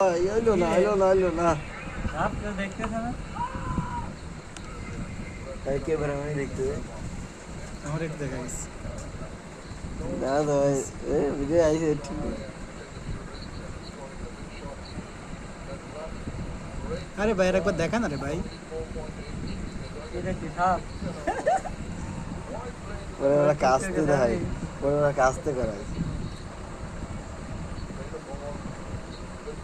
এলো না এলো না এলো না সাপ কেউ না। তাই কে দেখতে আমার একটু দেখা গেছে। না তো এ বিজয় আইছে ঠিক আরে ভাই একবার দেখা না রে ভাই। এটা কি সাপ? ওরা কাস্তে দেখায় ওরা ওরা কাস্তে করায়।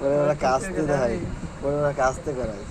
ওরা ওরা কাস্তে দেয় ওরা ওরা কাস্তে করায়